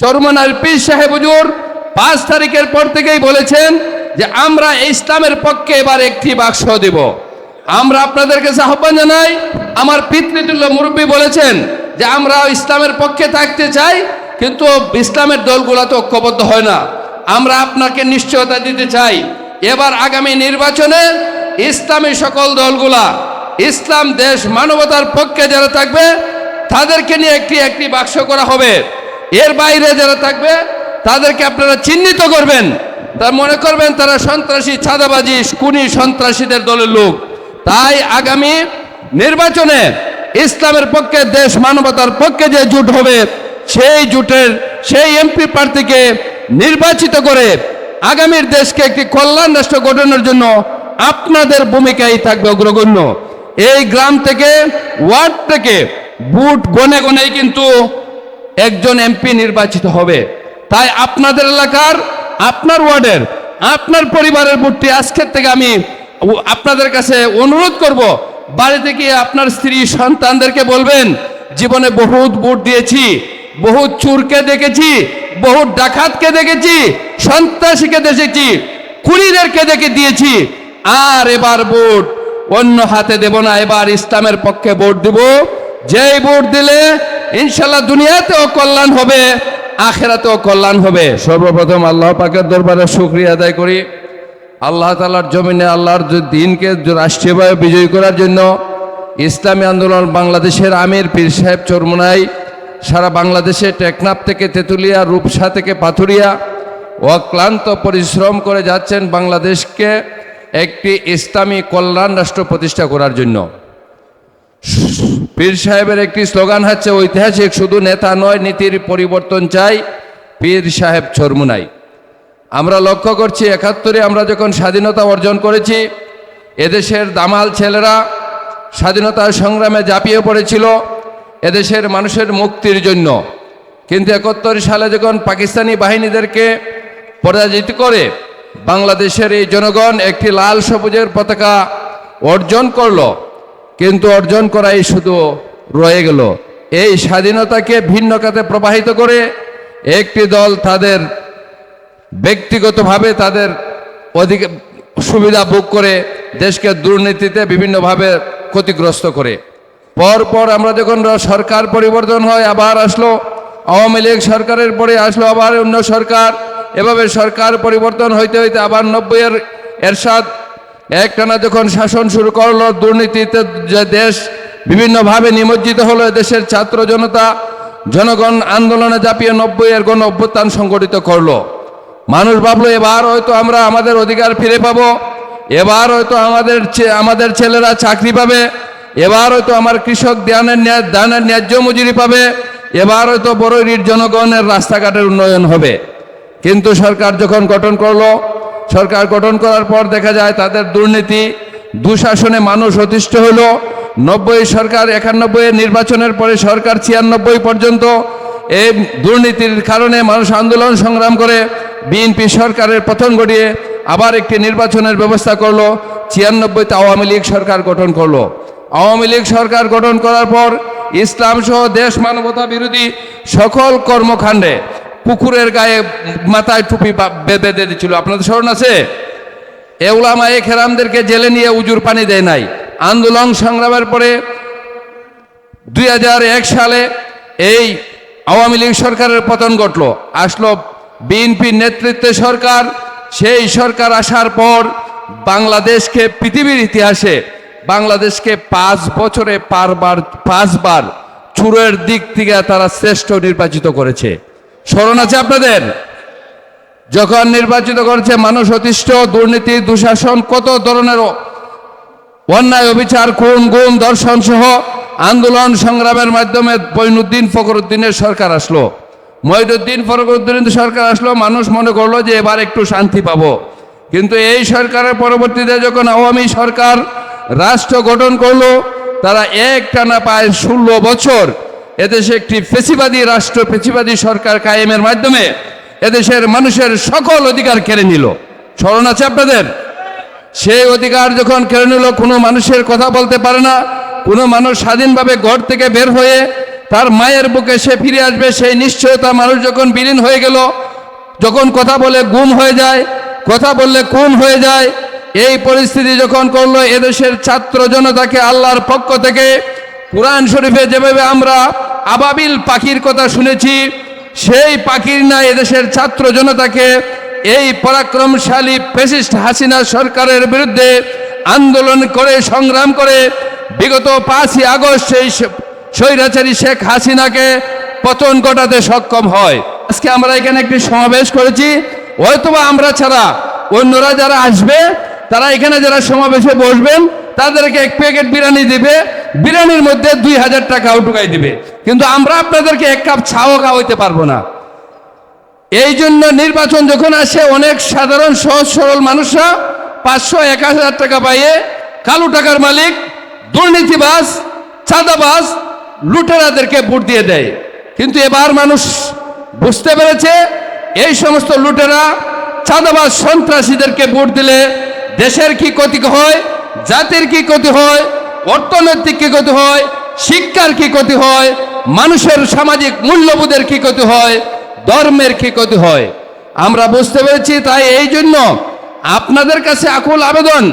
চরমনার পীর সাহেব হুজুর পাঁচ তারিখের পর থেকেই বলেছেন যে আমরা ইসলামের পক্ষে এবার একটি বাক্স দেব। আমরা আপনাদের কাছে আহ্বান জানাই, আমার পিতৃতুল্য মুরব্বী বলেছেন যে আমরা ইসলামের পক্ষে থাকতে চাই, কিন্তু ইসলামের দলগুলো তো ঐক্যবদ্ধ হয় না। আমরা আপনাকে নিশ্চয়তা দিতে চাই। এবার আগামী নির্বাচনে ইসলামী সকল দলগুলা, ইসলাম দেশ মানবতার পক্ষে যারা থাকবে, তাদেরকে নিয়ে একটি একটি বাক্স করা হবে। এর বাইরে যারা থাকবে, তাদেরকে আপনারা চিহ্নিত করবেন। তার মনে করবেন তারা সন্ত্রাসী ছাদাবাজি কুনি সন্ত্রাসীদের দলের লোক। তাই আগামী নির্বাচনে ইসলামের পক্ষে, দেশ মানবতার পক্ষে যে জোট হবে, সেই জোটের, সেই এমপি প্রার্থীকে নির্বাচিত করে আগামীর দেশকে একটি কল্যাণ রাষ্ট্র গঠনের জন্য আপনাদের ভূমিকাই থাকবে অগ্রগণ্য। এই গ্রাম থেকে, ওয়ার্ড থেকে বুট গনে গনেই কিন্তু একজন এমপি নির্বাচিত হবে। তাই আপনাদের এলাকার, আপনার ওয়ার্ডের, আপনার পরিবারের ভোটটি আজকের থেকে আমি আপনাদের কাছে অনুরোধ করব বাড়িতে গিয়ে আপনার স্ত্রী, সন্তানদেরকে বলবেন, জীবনে বহুত ভোট দিয়েছি, বহুত চুরকে দেখেছি, বহুত ডাকাতকে দেখেছি, সন্ত্রাসীকে দেখেছি কুড়িদেরকে দেখে দিয়েছি, আর এবার ভোট। অন্য হাতে দেব না, এবার ইসলামের পক্ষে ভোট দিব। যেই ভোট দিলে ইনশাল্লাহ দুনিয়াতেও কল্যাণ হবে, আখেরাতেও কল্যাণ হবে। সর্বপ্রথম আল্লাহ পাকের দরবারে শুক্রিয়া আদায় করি। আল্লাহ তালার জমিনে আল্লাহর দিনকে রাষ্ট্রীয়ভাবে বিজয়ী করার জন্য ইসলামী আন্দোলন বাংলাদেশের আমির পীর সাহেব চরমোনাই, সারা বাংলাদেশে টেকনাফ থেকে তেঁতুলিয়া, রূপসা থেকে পাথুরিয়া, অক্লান্ত পরিশ্রম করে যাচ্ছেন বাংলাদেশকে একটি ইসলামী কল্যাণ রাষ্ট্র প্রতিষ্ঠা করার জন্য। পীর সাহেবের একটি স্লোগান হচ্ছে, ঐতিহাসিক শুধু নেতা নয়, নীতির পরিবর্তন চাই। পীর সাহেব চরমুনাই আমরা লক্ষ্য করছি, একাত্তরে আমরা যখন স্বাধীনতা অর্জন করেছি, এদেশের দামাল ছেলেরা স্বাধীনতার সংগ্রামে ঝাঁপিয়ে পড়েছিল, এদেশের মানুষের মুক্তির জন্য। কিন্তু একাত্তর সালে যখন পাকিস্তানি বাহিনীদেরকে পরাজিত করে বাংলাদেশের এই জনগণ একটি লাল সবুজের পতাকা অর্জন করল কিন্তু অর্জন করাই শুধু রয়ে গেল। এই স্বাধীনতাকে ভিন্ন খাতে প্রবাহিত করে একটি দল তাদের ব্যক্তিগতভাবে তাদের অধিক সুবিধা ভোগ করে দেশকে দুর্নীতিতে বিভিন্নভাবে ক্ষতিগ্রস্ত করে। পরপর আমরা যখন সরকার পরিবর্তন হয়, আবার আসলো, আওয়ামী লীগ সরকারের পরে আসলো, আবার অন্য সরকার। এভাবে সরকার পরিবর্তন হইতে হইতে আবার নব্বইয়ের এরশাদ একটানা যখন শাসন শুরু করল, দুর্নীতিতে যে দেশ বিভিন্নভাবে নিমজ্জিত হলো দেশের ছাত্র জনতা, জনগণ আন্দোলনে ঝাঁপিয়ে নব্বই এর গণ অভ্যুত্থান সংগঠিত করল। মানুষ ভাবলো, এবার হয়তো আমরা আমাদের অধিকার ফিরে পাবো, এবার হয়তো আমাদের আমাদের ছেলেরা চাকরি পাবে, এবার হয়তো আমার কৃষক ধ্যানের ন্যায়- ধানের ন্যায্য মজুরি পাবে, এবার হয়তো বড়ইর জনগণের রাস্তাঘাটের উন্নয়ন হবে। কিন্তু সরকার যখন গঠন করল সরকার গঠন করার পর দেখা যায় তাদের দুর্নীতি, দুঃশাসনে মানুষ অতিষ্ঠ হলো। নব্বই সরকার একানব্বই নির্বাচনের পরে সরকার ছিয়ানব্বই পর্যন্ত এই দুর্নীতির কারণে মানুষ আন্দোলন সংগ্রাম করে। বিএনপি সরকারের পতন ঘটিয়ে আবার একটি নির্বাচনের ব্যবস্থা করল। ছিয়ানব্বইতে আওয়ামী লীগ সরকার গঠন করল। আওয়ামী লীগ সরকার গঠন করার পর ইসলাম সহ দেশ মানবতা বিরোধী সকল কর্মকাণ্ডে পুকুরের গায়ে মাথায় টুপি বেঁধে দিয়েছিল আপনাদের স্মরণ আছে? এউলামা এ খেরামদেরকে জেলে নিয়ে উজুর পানি দেয় নাই। আন্দোলন সংগ্রামের পরে দুই হাজার এক সালে এই আওয়ামী লীগ সরকারের পতন ঘটল। আসলো বিএনপির নেতৃত্বে সরকার। সেই সরকার আসার পর বাংলাদেশকে, পৃথিবীর ইতিহাসে বাংলাদেশকে পাঁচ বছরে পারবার, পাঁচবার চুরের দিক থেকে তারা শ্রেষ্ঠ নির্বাচিত করেছে। স্মরণ আছে আপনাদের? যখন নির্বাচিত করেছে মানুষ অতিষ্ঠ, দুর্নীতি, দুঃশাসন, কত ধরনের অন্যায় অবিচার, খুন, গুম দর্শন সহ আন্দোলন সংগ্রামের মাধ্যমে মঈনুদ্দিন ফখরুদ্দিনের সরকার আসলো। মঈনুদ্দিন ফখরুদ্দিনের সরকার আসলো, মানুষ মনে করল যে এবার একটু শান্তি পাবো। কিন্তু এই সরকারের পরবর্তীতে যখন আওয়ামী সরকার রাষ্ট্র গঠন করল, তারা এক টানা পায় ষোলো বছর এদেশে একটি ফেসিবাদী রাষ্ট্র, ফেসিবাদী সরকার কায়েমের মাধ্যমে এদেশের মানুষের সকল অধিকার কেড়ে নিল। স্মরণ আছে আপনাদের? সেই অধিকার যখন কেড়ে নিল, কোনো মানুষের কথা বলতে পারে না। কোনো মানুষ স্বাধীনভাবে ঘর থেকে বের হয়ে তার মায়ের বুকে সে ফিরে আসবে, সেই নিশ্চয়তা মানুষ যখন বিলীন হয়ে গেল, যখন কথা বলে গুম হয়ে যায়, কথা বললে খুন হয়ে যায়, এই পরিস্থিতি যখন করল, এদেশের ছাত্র জনতাকে আল্লাহর পক্ষ থেকে কোরআন শরীফে যেভাবে আমরা আবাবিল পাখির কথা শুনেছি। সেই পাখির না এদেশের ছাত্র জনতাকে এই পরাক্রমশালী ফেসিস্ট হাসিনা সরকারের বিরুদ্ধে আন্দোলন করে, সংগ্রাম করে, বিগত পাঁচই আগস্ট সেই স্বৈরাচারী শেখ হাসিনাকে পতন ঘটাতে সক্ষম হয়। আজকে আমরা এখানে একটি সমাবেশ করেছি। হয়তোবা আমরা ছাড়া অন্যরা যারা আসবে, তারা এখানে যারা সমাবেশে বসবেন, তাদেরকে এক প্যাকেট বিরিয়ানি দিবে। বিরিয়ানির মধ্যে দুই হাজার টাকাও ঢুকাই দিবে। কিন্তু আমরা আপনাদেরকে এক কাপ ছাও খাওয়াইতে পারব না। এই জন্য নির্বাচন যখন আসে, অনেক সাধারণ, সহজ, সরল মানুষরা পাঁচশো এক হাজার টাকা পাইয়ে কালো টাকার মালিক দুর্নীতিবাস চাঁদাবাজ, লুটেরাদেরকে ভোট দিয়ে দেয়। কিন্তু এবার মানুষ বুঝতে পেরেছে, এই সমস্ত লুটেরা, চাঁদাবাজ, সন্ত্রাসীদেরকে ভোট দিলে দেশের কি ক্ষতি হয়, জাতির কি ক্ষতি হয়, অর্থনৈতিক কি ক্ষতি হয়, শিক্ষার কি ক্ষতি হয় মানুষের সামাজিক মূল্যবোধের কি ক্ষতি হয়? ধর্মের কি ক্ষতি হয়? আমরা বুঝতে পেরেছি তাই এই জন্য আপনাদের কাছে আকুল আবেদন।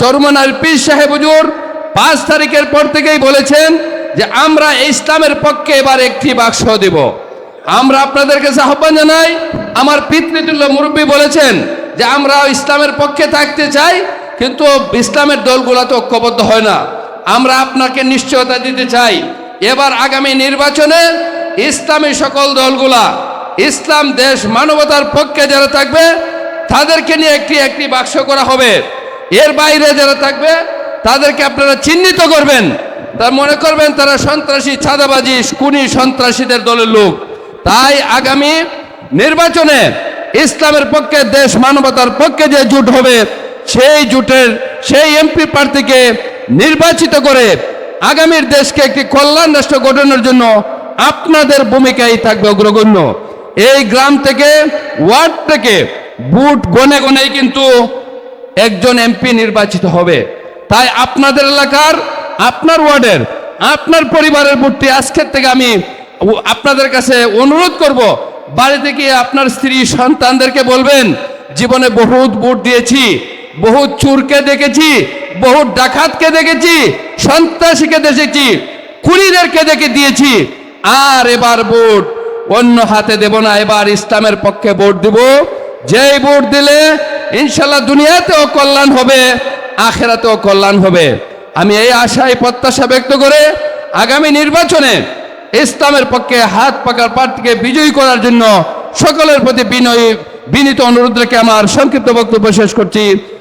চরমনার পীর সাহেব হুজুর পাঁচ তারিখের পর থেকেই বলেছেন যে আমরা ইসলামের পক্ষে এবার একটি বাক্স দেব। আমরা আপনাদের কাছে আহ্বান জানাই, আমার পিতৃতুল্য মুরব্বী বলেছেন যে আমরা ইসলামের পক্ষে থাকতে চাই, কিন্তু ইসলামের দলগুলো তো ঐক্যবদ্ধ হয় না। আমরা আপনাকে নিশ্চয়তা দিতে চাই। এবার আগামী নির্বাচনে ইসলামী সকল দলগুলা, ইসলাম দেশ মানবতার পক্ষে যারা থাকবে, তাদেরকে নিয়ে একটি একটি বাক্স করা হবে। এর বাইরে যারা থাকবে, তাদেরকে আপনারা চিহ্নিত করবেন। তার মনে করবেন তারা সন্ত্রাসী ছাদাবাজি কুনি সন্ত্রাসীদের দলের লোক। তাই আগামী নির্বাচনে ইসলামের পক্ষে, দেশ মানবতার পক্ষে যে জুট হবে, সেই জুটের, সেই এমপি প্রার্থীকে নির্বাচিত করে আগামীর দেশকে একটি কল্যাণ রাষ্ট্র গঠনের জন্য আপনাদের ভূমিকাই থাকবে অগ্রগণ্য। এই গ্রাম থেকে, ওয়ার্ড থেকে বুট গনে গনেই কিন্তু একজন এমপি নির্বাচিত হবে। তাই আপনাদের এলাকার, আপনার ওয়ার্ডের, আপনার পরিবারের ভোটটি আজকের থেকে আমি আপনাদের কাছে অনুরোধ করব, বাড়িতে গিয়ে আপনার স্ত্রী সন্তানদেরকে বলবেন, জীবনে বহুত ভোট দিয়েছি বহুত চুরকে দেখেছি, বহুত ডাকাতকে দেখেছি, সন্ত্রাসীকে দেখেছি, খুনিদেরকে দেখে দিয়েছি। আর এবার ভোট, অন্য হাতে দেব না, এবার ইসলামের পক্ষে ভোট দিব। যেই ভোট দিলে ইনশাল্লাহ দুনিয়াতেও কল্যাণ হবে, আখেরাতেও কল্যাণ হবে। আমি এই আশায় প্রত্যাশা ব্যক্ত করে আগামী নির্বাচনে ইসলামের পক্ষে হাত পাকার প্রার্থীকে বিজয়ী করার জন্য সকলের প্রতি বিনয়ী, বিনীত অনুরোধ রেখে আমার সংক্ষিপ্ত বক্তব্য শেষ করছি।